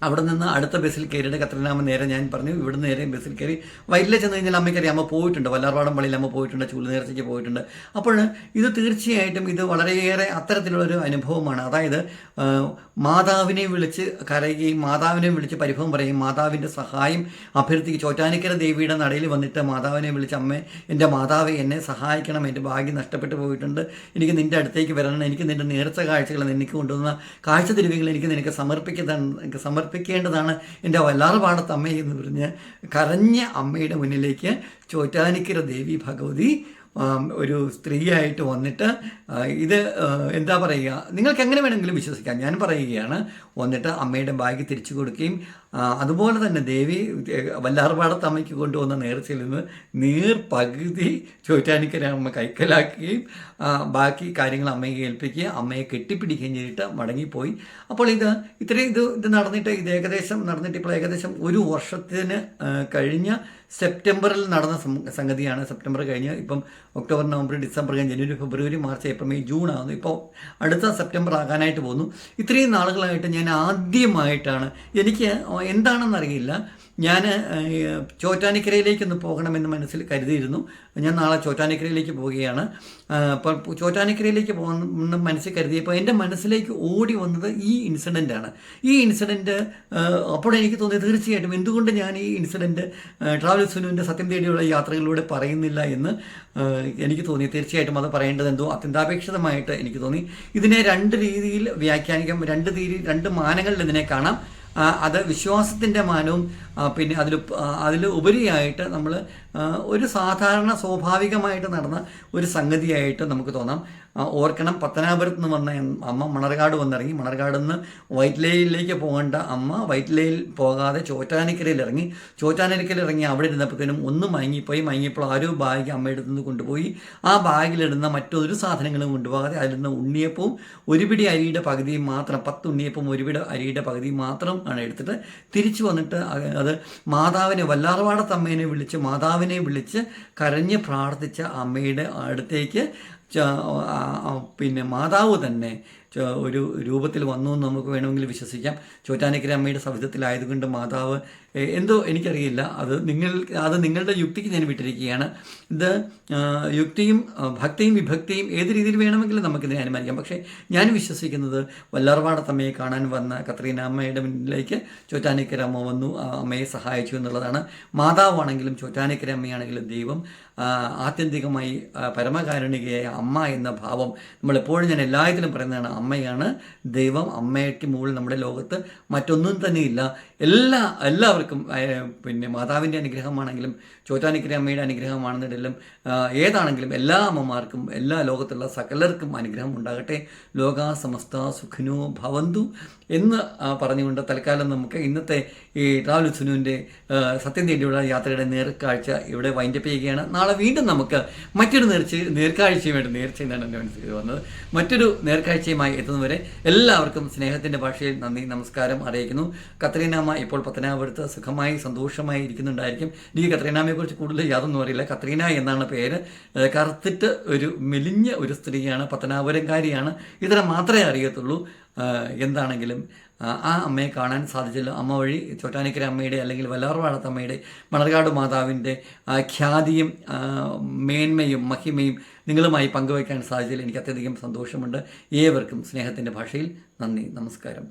അവിടെ നിന്ന് അടുത്ത ബസ്സിൽ കയറിയിട്ട് കത്രിനാമ നേരെ ഞാൻ പറഞ്ഞു. ഇവിടുന്ന് നേരെ ബസ്സിൽ കയറി വൈറ്റില ചെന്ന് കഴിഞ്ഞാൽ അമ്മയ്ക്കറിയാം അമ്മ പോയിട്ടുണ്ട്. വല്ലാർവാടം പള്ളിയിൽ അമ്മ പോയിട്ടുണ്ട്. ചൂൽ നേർച്ചയ്ക്ക് പോയിട്ടുണ്ട്. അപ്പോൾ ഇത് തീർച്ചയായിട്ടും ഇത് വളരെയേറെ അത്തരത്തിലുള്ളൊരു അനുഭവമാണ്. അതായത് മാതാവിനെ വിളിച്ച് കരയുകയും മാതാവിനെ വിളിച്ച് പരിഭവം പറയുകയും മാതാവിന്റെ സഹായം അഭ്യർത്ഥിക്കുക ചോറ്റാനിക്കര ദേവിയുടെ നടയിൽ വന്നിട്ട് മാതാവിനെ വിളിച്ച് അമ്മ എന്റെ മാതാവ് എന്നെ സഹായിക്കണം. എന്റെ ഭാഗ്യം നഷ്ടപ്പെട്ടു പോയിട്ടുണ്ട്. എനിക്ക് നിന്റെ അടുത്തേക്ക് വരണം. എനിക്ക് നിന്റെ നേർച്ച കാഴ്ചകൾ നിനക്ക് കൊണ്ടുവന്ന കാഴ്ച തിരുവികൾ എനിക്ക് നിനക്ക് സമർപ്പിക്കുന്ന എനിക്ക് സമർപ്പിക്കേണ്ടതാണ്. എന്റെ വല്ലാറ് പാടത്ത് അമ്മ എന്ന് പറഞ്ഞ് കരഞ്ഞ അമ്മയുടെ മുന്നിലേക്ക് ചോറ്റാനിക്കര ദേവി ഭഗവതി ഒരു സ്ത്രീയായിട്ട് വന്നിട്ട് ഇത് എന്താ പറയുക നിങ്ങൾക്ക് എങ്ങനെ വേണമെങ്കിലും വിശ്വസിക്കാം. ഞാൻ പറയുകയാണ് വന്നിട്ട് അമ്മയുടെ ബാഗ് തിരിച്ചു കൊടുക്കുകയും അതുപോലെ തന്നെ ദേവി ഏ, വല്ലാർപാടത്ത് അമ്മയ്ക്ക് കൊണ്ടുവന്ന നേർച്ചയിൽ നിന്ന് നീർ പകുതി ചോറ്റാനിക്കര അമ്മ കൈക്കലാക്കുകയും ബാക്കി കാര്യങ്ങൾ അമ്മയെ ഏൽപ്പിക്കുകയും അമ്മയെ കെട്ടിപ്പിടിക്കുകയും ചെയ്തിട്ട് മടങ്ങിപ്പോയി. അപ്പോൾ ഇത് ഇത്രയും ഇത് ഇത് നടന്നിട്ട് ഇത് ഏകദേശം നടന്നിട്ട് ഇപ്പോൾ ഏകദേശം ഒരു വർഷത്തിന് കഴിഞ്ഞ സെപ്റ്റംബറിൽ നടന്ന സംഗതിയാണ്. സെപ്റ്റംബർ കഴിഞ്ഞ് ഇപ്പം ഒക്ടോബർ നവംബർ ഡിസംബർ കഴിഞ്ഞ് ജനുവരി ഫെബ്രുവരി മാർച്ച് ഏപ്രിൽ മെയ് ജൂൺ ആകുന്നു ഇപ്പോൾ അടുത്ത സെപ്റ്റംബർ ആകാനായിട്ട് പോകുന്നു. ഇത്രയും നാളുകളായിട്ട് ഞാൻ ആദ്യമായിട്ടാണ് എനിക്ക് എന്താണെന്നറിയില്ല. ഞാൻ ചോറ്റാനിക്കരയിലേക്കൊന്ന് പോകണമെന്ന് മനസ്സിൽ കരുതിയിരുന്നു. ഞാൻ നാളെ ചോറ്റാനിക്കരയിലേക്ക് പോവുകയാണ്. അപ്പോൾ ചോറ്റാനിക്കരയിലേക്ക് പോകുന്ന മനസ്സിൽ കരുതിയപ്പോൾ എന്റെ മനസ്സിലേക്ക് ഓടി വന്നത് ഈ ഇൻസിഡന്റാണ്. ഈ ഇൻസിഡന്റ് അപ്പോൾ എനിക്ക് തോന്നി തീർച്ചയായിട്ടും എന്തുകൊണ്ട് ഞാൻ ഈ ഇൻസിഡന്റ് ട്രാവൽ സുനുവിന്റെ സത്യം തേടിയുള്ള യാത്രകളിലൂടെ പറയുന്നില്ല എന്ന് എനിക്ക് തോന്നി. തീർച്ചയായിട്ടും അത് പറയേണ്ടത് എന്തോ അത്യന്താപേക്ഷിതമായിട്ട് എനിക്ക് തോന്നി. ഇതിനെ രണ്ട് രീതിയിൽ വ്യാഖ്യാനിക്കാം. രണ്ട് രീതി രണ്ട് മാനങ്ങളിൽ ഇതിനെ കാണാം. അത് വിശ്വാസത്തിന്റെ മാനവും പിന്നെ അതിൽ അതിൽ ഉപരിയായിട്ട് നമ്മൾ ഒരു സാധാരണ സ്വാഭാവികമായിട്ട് നടന്ന ഒരു സംഗതിയായിട്ട് നമുക്ക് തോന്നാം. ഓർക്കണം പത്തനാപുരത്ത് നിന്ന് വന്ന അമ്മ മണർകാട് വന്നിറങ്ങി. മണർകാട് നിന്ന് വൈറ്റ്ലയിലേക്ക് പോകേണ്ട അമ്മ വൈറ്റ്ലയിൽ പോകാതെ ചോറ്റാനിക്കരയിൽ ഇറങ്ങി ചോറ്റാനിക്കരയിൽ ഇറങ്ങി അവിടെ ഇരുന്നപ്പോഴത്തേനും ഒന്ന് മയങ്ങിപ്പോയി. മയങ്ങിയപ്പോൾ ആരോ ബാഗ് അമ്മയുടെ നിന്ന് കൊണ്ടുപോയി. ആ ബാഗിലിടുന്ന മറ്റൊരു സാധനങ്ങളും കൊണ്ടുപോകാതെ അതിലിരുന്ന ഉണ്ണിയപ്പവും ഒരു പിടി അരിയുടെ പകുതിയും മാത്രം പത്ത് ഉണ്ണിയപ്പം ഒരു പിടി അരിയുടെ പകുതി മാത്രം ആണ് എടുത്തിട്ട് തിരിച്ചു വന്നിട്ട് അത് മാതാവിനെ വല്ലാർവാടത്തമ്മേനെ വിളിച്ച് മാതാവിനെ വിളിച്ച് കരഞ്ഞ് പ്രാർത്ഥിച്ച അമ്മയുടെ അടുത്തേക്ക് പിന്നെ മാതാവ് തന്നെ ഒരു രൂപത്തിൽ വന്നു എന്ന് നമുക്ക് വേണമെങ്കിൽ വിശ്വസിക്കാം. ചോറ്റാനിക്കര അമ്മയുടെ സവിധത്തിലായതുകൊണ്ട് മാതാവ് എന്തോ എനിക്കറിയില്ല. അത് നിങ്ങൾ അത് നിങ്ങളുടെ യുക്തിക്ക് ഞാൻ വിട്ടിരിക്കുകയാണ്. ഇത് യുക്തിയും ഭക്തിയും വിഭക്തിയും ഏത് രീതിയിൽ വേണമെങ്കിലും നമുക്കിതിനെ അനുമാനിക്കാം. പക്ഷേ ഞാൻ വിശ്വസിക്കുന്നത് വല്ലാർപാടത്തമ്മയെ കാണാൻ വന്ന കത്രീന അമ്മയുടെ മുന്നിലേക്ക് ചോറ്റാനിക്കര അമ്മ വന്നു. അമ്മയെ സഹായിച്ചു എന്നുള്ളതാണ്. മാതാവാണെങ്കിലും ചോറ്റാനിക്കര അമ്മയാണെങ്കിലും ദൈവം ആത്യന്തികമായി പരമകാരുണികയായ അമ്മ എന്ന ഭാവം നമ്മളെപ്പോഴും ഞാൻ എല്ലാത്തിലും പറയുന്നതാണ്. അമ്മയാണ്. ദൈവം അമ്മയ്ക്ക് മുകളിൽ നമ്മുടെ ലോകത്ത് മറ്റൊന്നും തന്നെയില്ല. എല്ലാ എല്ലാവർക്കും പിന്നെ മാതാവിന്റെ അനുഗ്രഹമാണെങ്കിലും ചോറ്റാനിക്കര അമ്മയുടെ അനുഗ്രഹമാണെന്നുണ്ടെങ്കിലും ഏതാണെങ്കിലും എല്ലാ അമ്മമാർക്കും എല്ലാ ലോകത്തുള്ള സകലർക്കും അനുഗ്രഹം ഉണ്ടാകട്ടെ. ലോക സമസ്ത സുഖിനോ ഭവന്തു എന്ന് പറഞ്ഞുകൊണ്ട് തൽക്കാലം നമുക്ക് ഇന്നത്തെ ഈ ട്രാവൽ സുനുവിന്റെ സത്യം തേടിയുള്ള യാത്രയുടെ നേർക്കാഴ്ച ഇവിടെ വൈൻഡപ്പ് ചെയ്യുകയാണ്. നാളെ വീണ്ടും നമുക്ക് മറ്റൊരു നേർച്ച നേർക്കാഴ്ചയുമായിട്ട് നേർച്ച എന്നാണ് എന്റെ മനസ്സിൽ വന്നത്. മറ്റൊരു നേർക്കാഴ്ചയുമായി എത്തുന്നവരെ എല്ലാവർക്കും സ്നേഹത്തിന്റെ ഭാഷയിൽ നന്ദി നമസ്കാരം അറിയിക്കുന്നു. കത്രീനാമ ഇപ്പോൾ പത്തനാപുരത്ത് സുഖമായി സന്തോഷമായി ഇരിക്കുന്നുണ്ടായിരിക്കും. എനിക്ക് കത്രീനാമയെക്കുറിച്ച് കൂടുതൽ യാതൊന്നും അറിയില്ല. കത്രീന എന്നാണ് പേര്. കറുത്തിട്ട് ഒരു മെലിഞ്ഞ ഒരു സ്ത്രീയാണ് പത്തനാപുരംകാരിയാണ്. ഇതിനെ മാത്രമേ അറിയത്തുള്ളൂ. എന്താണെങ്കിലും ആ അമ്മയെ കാണാൻ സാധിച്ചല്ലോ. അമ്മ വഴി ചോറ്റാനിക്കര അമ്മയുടെ അല്ലെങ്കിൽ വല്ലാർവാടത്ത് അമ്മയുടെ മണർകാട് മാതാവിന്റെ ഖ്യാതിയും മേന്മയും മഹിമയും നിങ്ങളുമായി പങ്കുവയ്ക്കാൻ സാധിച്ചതിൽ എനിക്ക് അത്യധികം സന്തോഷമുണ്ട്. ഏവർക്കും സ്നേഹത്തിന്റെ ഭാഷയിൽ നന്ദി നമസ്കാരം.